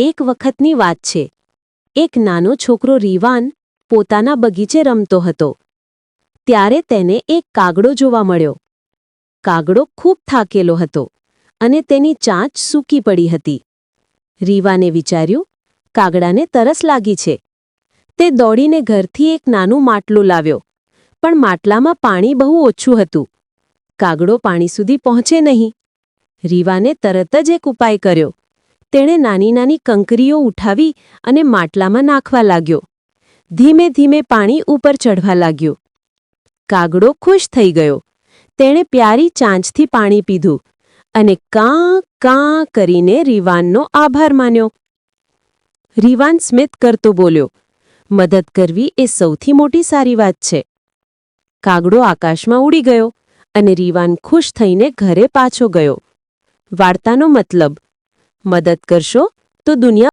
એક વખતની વાત છે. એક નાનો છોકરો રીવાન પોતાના બગીચે રમતો હતો. ત્યારે તેને એક કાગડો જોવા મળ્યો. કાગડો ખૂબ થાકેલો હતો અને તેની ચાંચ સૂકી પડી હતી. રીવાને વિચાર્યું, કાગડાને તરસ લાગી છે. તે દોડીને ઘરથી એક નાનું માટલું લાવ્યો, પણ માટલામાં પાણી બહુ ઓછું હતું. કાગડો પાણી સુધી પહોંચે નહીં. રીવાને તરત જ એક ઉપાય કર્યો. તેણે નાની નાની કંકરીઓ ઉઠાવી અને માટલામાં નાખવા લાગ્યો. ધીમે ધીમે પાણી ઉપર ચઢવા લાગ્યું. કાગડો ખુશ થઈ ગયો. તેણે પ્યારી ચાંચથી પાણી પીધું અને કાં કાં કરીને રીવાનનો આભાર માન્યો. રીવાન સ્મિત કરતો બોલ્યો, મદદ કરવી એ સૌથી મોટી સારી વાત છે. કાગડો આકાશમાં ઉડી ગયો અને રીવાન ખુશ થઈને ઘરે પાછો ગયો. વાર્તાનો મતલબ મદદ કરશો? તો દુનિયા